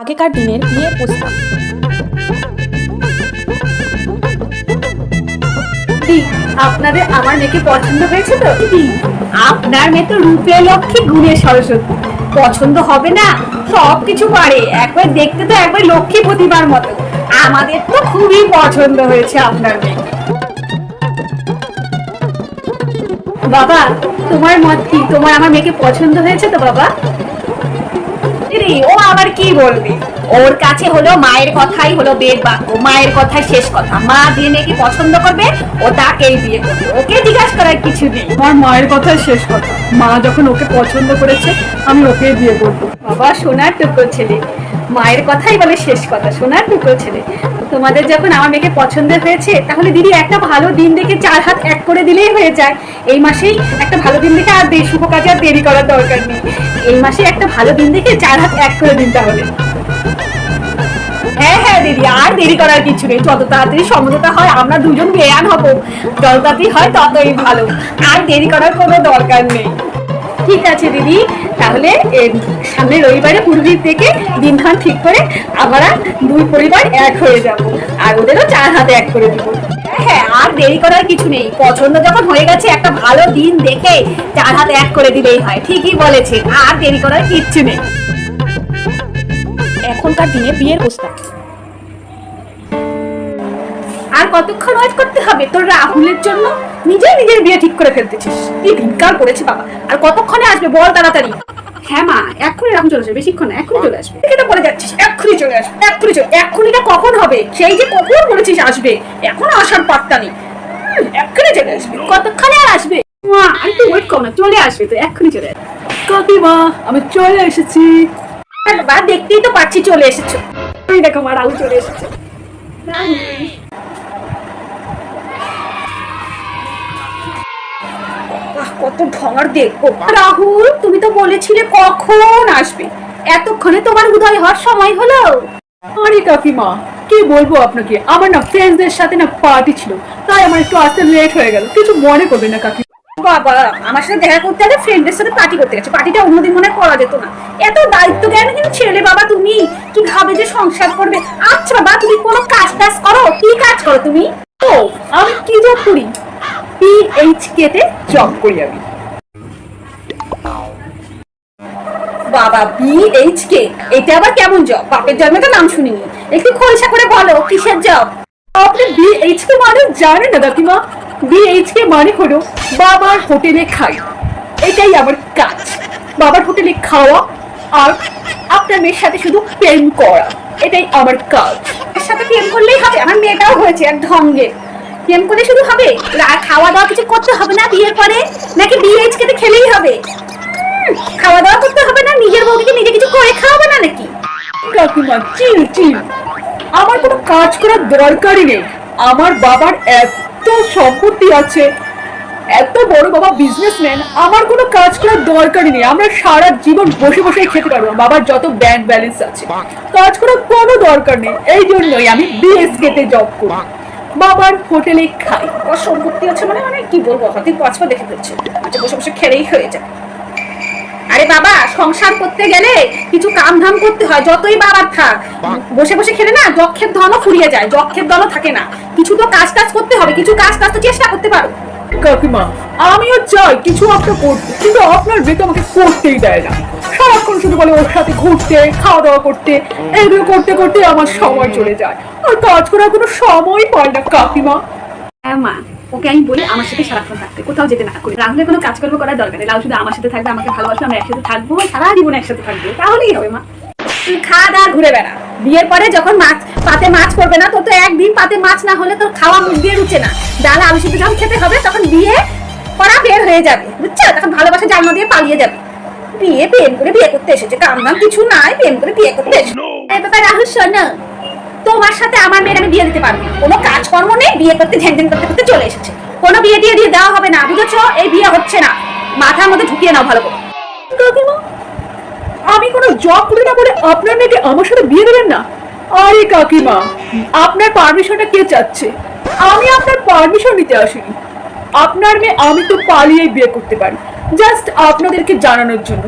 আগেকার দিনের বিয়ের প্রস্তাব। আপনাদের আমার মেয়েকে পছন্দ হয়েছে তো? আপনার মেয়ে তো রূপে লক্ষ্মী, গুণে সরস্বতী। পছন্দ হবে না, সব কিছু পারে। একবার দেখতে তো একবার লক্ষ্মী প্রতিবার মতো। আমাদের তো খুবই পছন্দ হয়েছে আপনার মেয়ে। বাবা, তোমার মত কি? তোমার আমার মেয়েকে পছন্দ হয়েছে তো, বাবা? দিদি ও আবার কি বলবে? ওর কাছে হলো মায়ের কথাই হলো বেদ বাক্য মায়ের কথাই শেষ কথা। মা যে মেয়েকে পছন্দ করবে ও তাকেই বিয়ে করবে। ওকে জিজ্ঞাসা করার কিছু নেই। আমার মায়ের কথাই শেষ কথা। মা যখন ওকে পছন্দ করেছে আমি ওকে বিয়ে করব। বাবা সোনার টুকরো ছেলে। মায়ের কথাই বলে শেষ কথা সোনার টুকরো ছেলে। তোমাদের যখন আমার মেয়েকে পছন্দ হয়েছে, তাহলে দিদি একটা ভালো দিন দেখে চার হাত এক করে দিলেই হয়ে যায়। এই মাসেই একটা ভালো দিন দেখে আর শুভ কাজে আর দেরি করার দরকার নেই। এই মাসে একটা ভালো দিন দেখে চার হাত এক করে দিন তাহলে। হ্যাঁ হ্যাঁ দিদি, আর দেরি করার কিছু নেই। যত তাড়াতাড়ি সমঝোতা হয়, আমরা দুজন বেয়ান হব। যত তাড়াতাড়ি হয়, ততই ভালো। আর দেরি করার কোনো দরকার নেই। ঠিক আছে, দিদি। তাহলে এ, সামনের রবিবারে পূর্বীর থেকে দিনক্ষণ ঠিক করে আমরা দুই পরিবার এক হয়ে যাব। আর ওদেরও চার হাতে এক করে দিব। হ্যাঁ আর দেরি করার কিছু নেই। পছন্দ যখন হয়ে গেছে একটা ভালো দিন দেখে চার হাতে এক করে দিলেই হয়। ঠিকই বলেছে আর দেরি করার কিচ্ছু নেই। এখনকার দিনে বিয়ের প্রস্তাব আর কতক্ষণ ওয়েট করতে হবে তোর রাহুলের জন্য? নিজেই নিজের বিয়ে ঠিক করে ফেলতেছিস কি দিনকাল পড়েছে বাবা। আর কতক্ষণে আসবে বল তাড়াতাড়ি। হ্যাঁ মা এক্ষুনি রাহুল চলে আসবে বেশিক্ষণ না এক্ষুনি চলে আসবে। এটা পরে যাচ্ছিস? এক্ষুনি চলে আসবে এক্ষুনি চলে এক্ষুনিটা কখন হবে? সেই যে কখন বলেছিস আসবে এখন আসার পাত্তা নেই। এক্ষুনি চলে আসবে। কতক্ষণে আর আসবে? মা আর একটু ওয়েট কর না চলে আসবে তো এক্ষুনি চলে আসবে। কাকিমা আমি চলে এসেছি। বাবা দেখতেই তো পাচ্ছি চলে এসেছ। ওই দেখো মা রাহুল চলে এসেছে। কত ভর দেখব। রাহুল তুমি তো বলেছিলে কখন আসবে। এতক্ষণে তোমার উদয় হওয়ার সময় হলো। আরে কাকিমা কি বলব আপনাকে? আমার না ফ্রেন্ডসদের সাথে না পার্টি ছিল। তাই আমার একটু আসতে লেট হয়ে গেল। কিছু মনে করবেন না কাকি বাবা আমার সাথে দেখা করতে হলে ফ্রেন্ডের সাথে পার্টি করতে গেছে। পার্টিটা অন্যদিন মনে করা যেত না। এত দায়িত্ব জ্ঞান কিন্তু ছেলে বাবা তুমি? কীভাবে যে সংসার করবে? আচ্ছা বাবা তুমি কোনো কাজ টাজ করো? কি কাজ করো তুমি? ও আমি কি জব করি? পিএইচকে তে জব করি আমি। বাবা এটা আবার কেমন জব বাপের জন্মে তো নাম শুনিনি। একটু খোলসা করে বলো, কিসের জব আপনি বিএইচকে মানে জানেন না বিএইচকে মানে হলো বাবার হোটেলে খাই। এটাই আমার কাজ। বাবার হোটেলে খাওয়া আর আপনার মেয়ের সাথে শুধু প্রেম করা। এটাই আমার কাজ। সাথে প্রেম করলেই হবে। আমার মেয়েটাও হয়েছে এক ঢঙ্গের প্রেম করলে শুধু হবে? রা- খাওয়া দাওয়া কিছু করতে হবে না বিয়ের পরে? নাকি বিএইচ কে খেলেই হবে? খাওয়া দাওয়া করতে হবে না? নিজের বউকে নিজে কিছু করে খাওয়াবে না নাকি? কাকিমা চিল চিল। আমার কোনো কাজ করার দরকারই নেই। আমার বাবার এত সম্পত্তি আছে। এত বড় বাবা বিজনেসম্যান আমার কোনো কাজ করার দরকারই নেই। আমরা সারা জীবন বসে বসে খেতে পারব। বাবার যত ব্যাংক ব্যালেন্স আছে। কাজ করার কোনো দরকার নেই। এই জন্যই আমি বিএসকে তে জব করি বাবার হোটেলে খাই। ওর সম্পত্তি আছে মানে মানে কি বলব? হাতে পাঁচপা দেখে ফেলছে। আচ্ছা বসে বসে খেলেই হয়ে যায়। আরে বাবা সংসার করতে গেলে কিছু কাম ধাম করতে হয় যতই বাবার থাক। বসে বসে খেলে না যক্ষের ধনও ফুরিয়ে যায় যক্ষের দলও থাকে না। কিছু তো কাজ টাজ করতে হবে কিছু কাজ টাজ তো চেষ্টা করতে পারো। কাকিমা আমিও চাই কিছু একটা করতে কিন্তু আপনার বেটা আমাকে করতেই দেয় না। সারাক্ষণ শুধু বলে ওর সাথে ঘুরতে খাওয়া দাওয়া করতে, এগুলো করতে করতে আমার সময় চলে যায়। আর কাজ করার কোনো সময় পায় না। কাকিমা। হ্যাঁ মা, ওকে আমি বলি আমার সাথে সারাক্ষণ থাকতে, কোথাও যেতে না করি। রাহুলের কোনো কাজ করব করার দরকার রাহুল শুধু আমার সাথে থাকবে, আমাকে ভালোবাসবে, আমরা একসাথে থাকব, সারা জীবন একসাথে থাকব। তাহলেই হবে, মা। তুই খা, দা, ঘুরে বেড়া। বিয়ের পরে যখন মাছ, পাতে মাছ পড়বে না তো তো একদিন পাতে মাছ না হলে তোর খাওয়া মুখ দিয়ে রুচে না। ডাল আলু সিদ্ধ যখন খেতে হবে, তখন বিয়ে করা বের হয়ে যাবে, বুঝছ? তখন ভালোবাসা জানলা দিয়ে পালিয়ে যাবে। বিয়ে প্রেম করে বিয়ে করতে এসেছে। কাম কিছু নাই প্রেম করে বিয়ে করতে এসেছে। এই ব্যাপার রাহুল শোনো। তোমার সাথে আমার মেয়ের আমি বিয়ে দিতে পারব কোনো কাজকর্ম নেই বিয়ে করতে ধ্যান ধ্যান করতে করতে চলে এসেছে। কোনো বিয়ে দিয়ে দিয়ে দেওয়া হবে না বুঝেছ? এই বিয়ে হচ্ছে না। মাথার মধ্যে ঢুকিয়ে নাও ভালো করে। কাকিমা আমি কোনো জব করি না বলে আপনার মেয়েকে আমার সাথে বিয়ে দেবেন না? আরে কাকিমা আপনার পারমিশনটা কে চাচ্ছে? আমি আপনার পারমিশন নিতে আসিনি। আপনার মেয়ে আমি তো পালিয়ে বিয়ে করতে পারি। জাস্ট আপনাদেরকে জানানোর জন্য।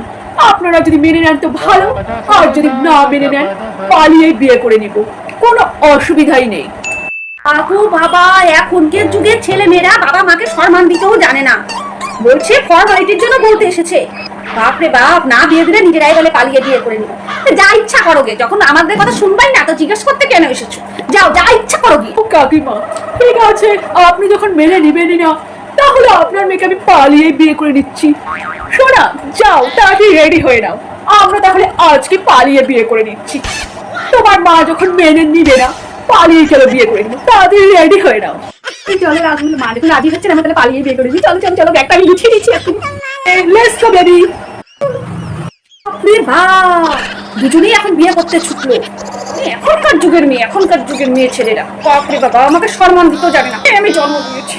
আপনারা যদি মেনে নেন তো ভালো আর যদি না মেনে নেন পালিয়ে বিয়ে করে নিব। কোনো অসুবিধাই নেই। আগো বাবা এখনকার যুগের ছেলে মেয়েরা বাবা মাকে সম্মান দিতেও জানে না। বলছে ফর্মালিটির জন্য বলতে এসেছে। বাপরে বাপ না বিয়ে দিলে নিজেরাই বলে পালিয়ে বিয়ে করে নিব। যা ইচ্ছা করোগে যখন আমাদের কথা শুনবাই না তো জিজ্ঞেস করতে কেন এসেছ? যাও যা ইচ্ছা করো ও কাকিমা ঠিক আছে আপনি যখন মেনে নিবেনই না তাহলে আপনার মেয়েকে আমি পালিয়ে বিয়ে করে নিচ্ছি। শোনা যাও, তাড়াতাড়ি রেডি হয়ে নাও। আমরা তাহলে আজকে পালিয়ে বিয়ে করে নিচ্ছি। তোমার মা যখন মেনে নিবে না, পালিয়ে চলো বিয়ে করে নিবো। তাড়াতাড়ি রেডি হয়ে নাও। মা যখন রাজি হচ্ছে তাহলে পালিয়ে বিয়ে করে চলো চলো চলো, ব্যাগটা আমি দিচ্ছি এখন। লেটস গো বেবি দুজনেই এখন বিয়ে করতে ছুটলো। এখনকার যুগের মেয়ে, এখনকার যুগের মেয়ে ছেলেরা। বাপরে বাবা, আমাকে সম্মান দিতেও জানে না। আমি জন্ম দিয়েছি।